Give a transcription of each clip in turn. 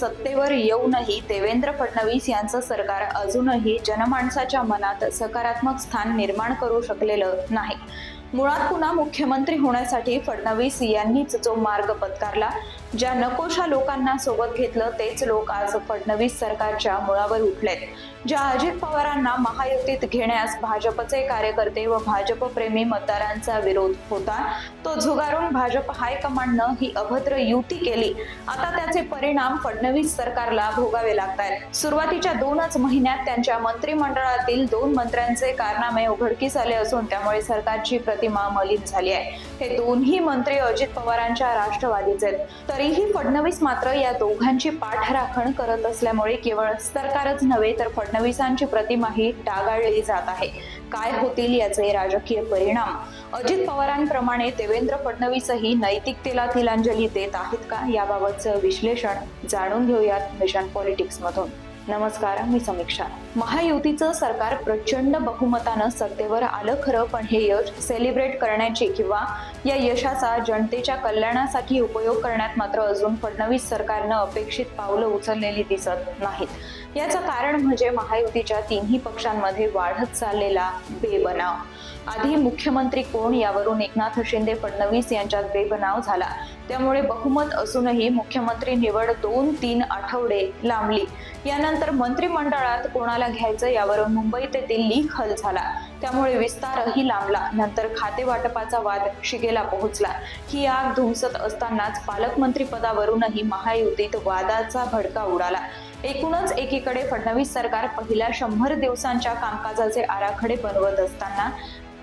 सत्तेवर येऊनही देवेंद्र फडणवीस यांचं सरकार अजूनही जनमाणसाच्या मनात सकारात्मक स्थान निर्माण करू शकलेलं नाही. मुळात पुन्हा मुख्यमंत्री होण्यासाठी फडणवीस यांनीच जो मार्ग पत्कारला ज्या नकोशा लोकांना सोबत घेतलं तेच लोक आज फडणवीस सरकारच्या मुळावर उठलेत. ज्या अजित पवारांना महायुतीत घेण्यास भाजपचे कार्यकर्ते व भाजप प्रेमी मतदारांचा विरोध होता तो झुगारून भाजप हायकमांडनं ही अभद्र युती केली. आता त्याचे परिणाम फडणवीस सरकारला भोगावे लागतात सुरुवातीच्या दोनच महिन्यात त्यांच्या मंत्रिमंडळातील दोन मंत्र्यांचे कारनामे उघडकीस आले असून त्यामुळे सरकारची प्रतिमा मलिन झाली आहे. हे दोन्ही मंत्री अजित पवारांच्या राष्ट्रवादीचे आहेत. तरीही फडणवीस मात्र या दोघांची पाठराखण करत असल्यामुळे केवळ सरकारच नव्हे तर फडणवीसांची प्रतिमाही डागाळली जात आहे. काय होतील याचे राजकीय परिणाम? अजित पवारांप्रमाणे देवेंद्र फडणवीसही नैतिकतेला तिलांजली देत आहेत का? याबाबतचं विश्लेषण जाणून घेऊयात मिशन पॉलिटिक्स मधून नमस्कार मी समीक्षा. महायुतीचं सरकार प्रचंड बहुमतानं सत्तेवर आलं खरं पण हे यश सेलिब्रेट करण्याची किंवा या यशाचा जनतेच्या कल्याणासाठी उपयोग करण्यात मात्र अजून फडणवीस सरकारनं अपेक्षित पावलं उचललेली दिसत नाहीत. याचं कारण म्हणजे महायुतीच्या तिन्ही पक्षांमध्ये वाढत चाललेला बेबनाव. आधी मुख्यमंत्री कोण यावरून एकनाथ शिंदे फडणवीस यांच्यात बेबनाव झाला. त्यामुळे बहुमत असूनही मुख्यमंत्री निवड दोन तीन आठवडे लांबली. यानंतर मंत्रिमंडळात कोणाला घ्यायचं यावरून मुंबई ते दिल्ली खल झाला. त्यामुळे विस्तारही लांबला. नंतर खाते वाटपाचा वाद शिगेला पोहोचला. ही आग धुमसत असतानाच पालकमंत्री पदावरूनही महायुतीत वादाचा भडका उडाला. एकूणच एकीकडे फडणवीस सरकार पहिल्या शंभर दिवसांच्या कामकाजाचे आराखडे बनवत असताना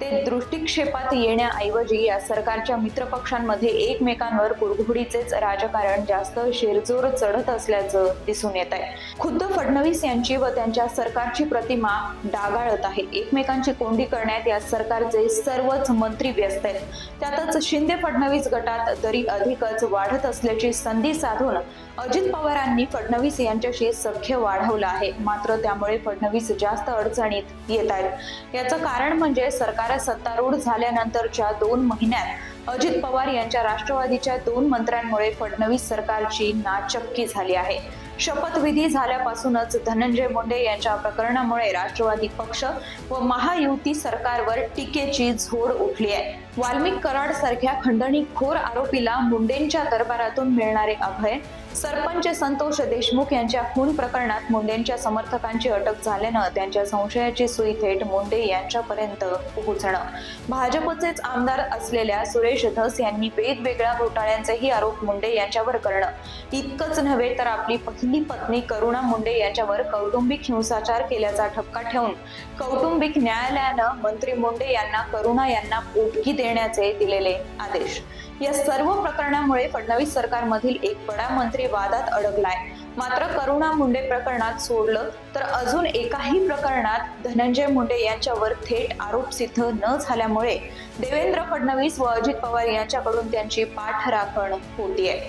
ते दृष्टिक्षेपात येण्याऐवजी या सरकारच्या मित्रपक्षांमध्ये एकमेकांवर कुरघोडीचेच राजकारण जास्त शेरजोर चढत असल्याचं दिसून येत आहे खुद्द फडणवीस यांची व त्यांच्या सरकारची प्रतिमा डागाळत आहे. एकमेकांची कोंडी करण्यात या सरकारचे सर्वच मंत्री व्यस्त आहेत. त्यातच शिंदे फडणवीस गटात दरी अधिकच वाढत असल्याची संधी साधून अजित पवारांनी फडणवीस यांच्याशी सख्य वाढवलं आहे. मात्र त्यामुळे फडणवीस जास्त अडचणीत येत आहेत. याचं कारण म्हणजे सरकार सत्तारूढ झाल्यानंतरच्या दोन महिन्यात अजित पवार यांच्या राष्ट्रवादीच्या दोन मंत्र्यांमुळे फडणवीस सरकारची नाचक्की झाली आहे. शपथविधी झाल्यापासूनच धनंजय मुंडे यांच्या प्रकरणामुळे राष्ट्रवादी पक्ष व महायुती सरकारवर टीकेची झोड उठली आहे. वाल्मिक कराड सारख्या खंडणीखोर आरोपीला मुंडेंच्या दरबारातून मिळणारे अभय सरपंच संतोष देशमुख यांच्या खून प्रकरणात मुंडेंच्या समर्थकांची अटक झाल्यानं त्यांच्या संशयाची सुई थेट मुंडे यांच्यापर्यंत पोहोचणं. भाजपचेच आमदार असलेल्या सुरेश धस यांनी वेगवेगळ्या घोटाळ्यांचेही आरोप मुंडे यांच्यावर करणं. इतकंच नव्हे तर आपली पहिली पत्नी करुणा मुंडे यांच्यावर कौटुंबिक हिंसाचार केल्याचा ठपका ठेवून कौटुंबिक न्यायालयानं मंत्री मुंडे यांना करुणा यांना पोटगी देण्याचे दिलेले आदेश. या सर्व प्रकरणामुळे फडणवीस सरकारमधील एक बडा मंत्री वादात अडकलाय. मात्र करुणा मुंडे प्रकरणात सोडलं तर अजून एकाही प्रकरणात धनंजय मुंडे यांच्यावर थेट आरोप सिद्ध न झाल्यामुळे देवेंद्र फडणवीस व अजित पवार यांच्याकडून त्यांची पाठराखण होतीये.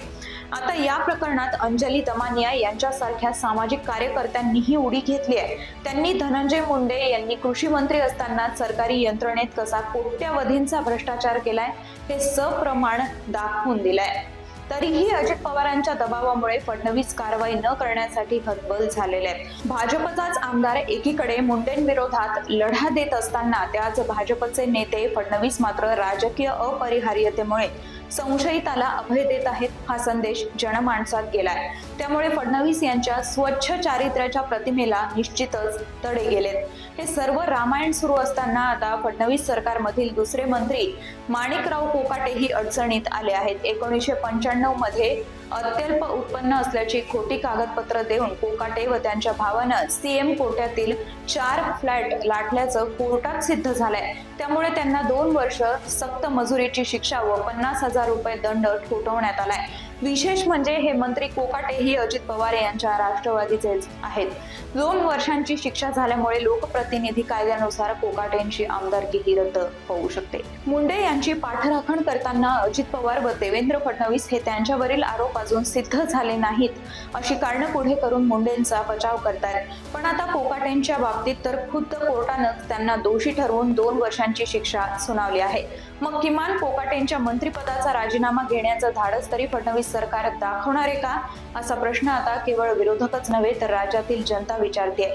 आता या प्रकरणात अंजली दमानिया यांच्यासारख्या सामाजिक कार्यकर्त्यांनीही उडी घेतली आहे त्यांनी धनंजय मुंडे यांनी कृषी मंत्री असताना सरकारी यंत्रणेत कसा कोट्यवधींचा भ्रष्टाचार केलाय हे सप्रमाण दाखवून दिलंय. तरीही अजित पवारांच्या दबावामुळे फडणवीस कारवाई न करण्यासाठी हतबल झालेले आहेत. भाजपचाच आमदार एकीकडे मुंडेंविरोधात लढा देत असताना त्याच भाजपचे नेते फडणवीस मात्र राजकीय अपरिहार्यतेमुळे संशयिताला अभय देत आहेत हा संदेश जनमानसात गेलाय. त्यामुळे फडणवीस यांच्या स्वच्छ चारित्र्याच्या प्रतिमेला निश्चितच तडे गेलेत. हे सर्व रामायण सुरू असताना आता फडणवीस सरकारमधील दुसरे मंत्री माणिकराव कोकाटेही अडचणीत आले आहेत. एकोणीसशे पंच्याण्णवमध्ये अत्यल्प उत्पन्न असल्याची खोटी कागदपत्र देऊन कोकाटे व त्यांच्या भावानं सीएम कोट्यातील चार फ्लॅट लाटल्याचं कोर्टात सिद्ध झालंय. त्यामुळे त्यांना दोन वर्ष सक्त मजुरीची शिक्षा व पन्नास हजार रुपये दंड ठोठवण्यात आलाय. विशेष म्हणजे हे मंत्री कोकाटेही अजित पवार यांच्या राष्ट्रवादीचे आहेत. दोन वर्षांची शिक्षा झाल्यामुळे लोकप्रतिनिधी कायद्यानुसार कोकाटेंची आमदारकीही रद्द होऊ शकते. मुंडे यांची पाठराखण करताना अजित पवार व देवेंद्र फडणवीस हे त्यांच्यावरील आरोप अजून सिद्ध झाले नाहीत अशी कारणं पुढे करून मुंडेंचा बचाव करतायत. पण आता कोकाटेंच्या बाबतीत बाबतीत तर खुद्द कोर्टानं त्यांना दोषी ठरवून दोन वर्षांची शिक्षा सुनावली आहे. मग किमान कोकाटेंच्या मंत्रिपदाचा राजीनामा घेण्याचं धाडस तरी फडणवीस सरकार दाखवणार आहे का? असा प्रश्न आता केवळ विरोधकच नव्हे तर राज्यातील जनता विचारते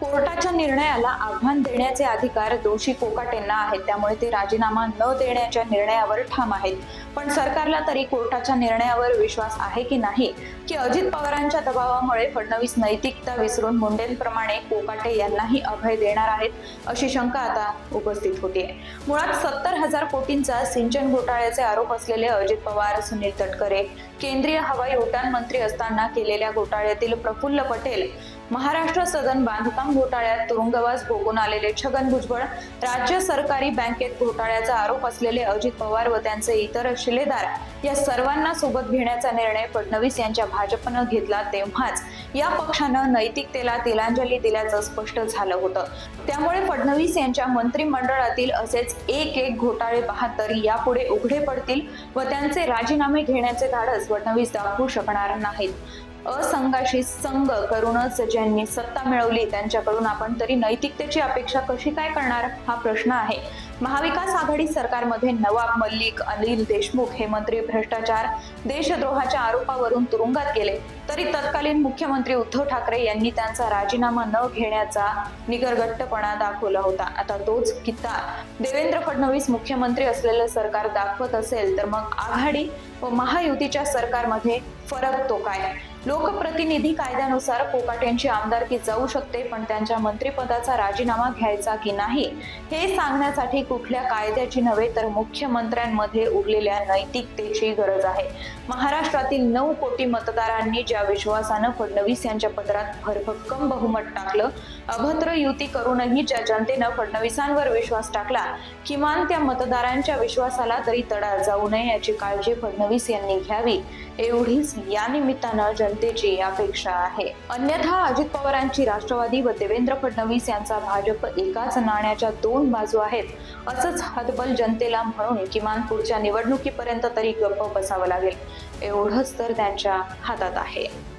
कोर्टाच्या निर्णयाला आव्हान देण्याचे अधिकार दोषी कोकाटेंना आहेत त्यामुळे ते राजीनामा न देण्याच्या निर्णयावर ठाम आहेत. पण सरकारला तरी कोर्टाच्या निर्णयावर विश्वास आहे की नाही? की अजित पवारांच्या दबावामुळे फडणवीस नैतिकता विसरून मुंडेंप्रमाणे कोकाटे यांनाही अभय देणार आहेत अशी शंका आता उपस्थित होतीये. मुळात सत्तर हजार कोटींचा सिंचन घोटाळ्याचे आरोप असलेले अजित पवार सुनील तटकरे केंद्रीय हवाई उड्डाण मंत्री असताना केलेल्या घोटाळ्यातील प्रफुल्ल पटेल महाराष्ट्र सदन बांधकाम घोटाळ्यात तुरुंगवास भोगून आलेले छगन भुजबळ राज्य सरकारी बँकेत घोटाळ्याचा आरोप असलेले अजित पवार व त्यांचे इतर शिलेदार या सर्वांना सोबत घेण्याचा निर्णय फडणवीस यांच्या भाजपनं घेतला तेव्हाच या पक्षानं नैतिकतेला तिलांजली दिल्याचं स्पष्ट झालं होतं. त्यामुळे फडणवीस यांच्या मंत्रिमंडळातील असेच एक एक घोटाळे बहात्तर यापुढे उघडे पडतील व त्यांचे राजीनामे घेण्याचे धाडस फडणवीस दाखवू शकणार नाहीत. असंघाशी संघ करूनच ज्यांनी सत्ता मिळवली त्यांच्याकडून आपण तरी नैतिकतेची अपेक्षा कशी काय करणार? हा प्रश्न आहे. महाविकास आघाडी सरकारमध्ये नवाब मल्लिक अनिल देशमुख हे मंत्री भ्रष्टाचार देशद्रोहाच्या आरोपावरून तुरुंगात गेले. तरी तत्कालीन मुख्यमंत्री उद्धव ठाकरे यांनी त्यांचा राजीनामा न घेण्याचा निगरगट्टपणा दाखवला होता. आता तोच किता देवेंद्र फडणवीस मुख्यमंत्री असलेलं सरकार दाखवत असेल तर मग आघाडी व महायुतीच्या सरकारमध्ये फरक तो काय? लोकप्रतिनिधी कायद्यानुसार कोकाटेंची आमदारकी जाऊ शकते पण त्यांच्या मंत्रिपदाचा राजीनामा घ्यायचा की नाही हे सांगण्यासाठी कुठल्या कायद्याची नव्हे तर मुख्यमंत्र्यांमध्ये उरलेल्या नैतिकतेची गरज आहे. महाराष्ट्रातील नऊ कोटी मतदारांनी ज्या विश्वासानं फडणवीस यांच्या पदरात भरभक्कम बहुमत टाकलं अभद्र युती करूनही ज्या जनतेनं फडणवीसांवर विश्वास टाकला किमान त्या मतदारांच्या विश्वासाला तरी तडा जाऊ नये याची काळजी फडणवीस यांनी घ्यावी. एवढीच या निमित्तानं जनतेची अपेक्षा आहे. अन्यथा अजित पवारांची राष्ट्रवादी व देवेंद्र फडणवीस यांचा भाजप एकाच नाण्याच्या दोन बाजू आहेत. असंच हतबल जनतेला म्हणून किमान पुढच्या निवडणुकीपर्यंत तरी गप्प बसावं लागेल. एवढंच तर त्यांच्या हातात आहे.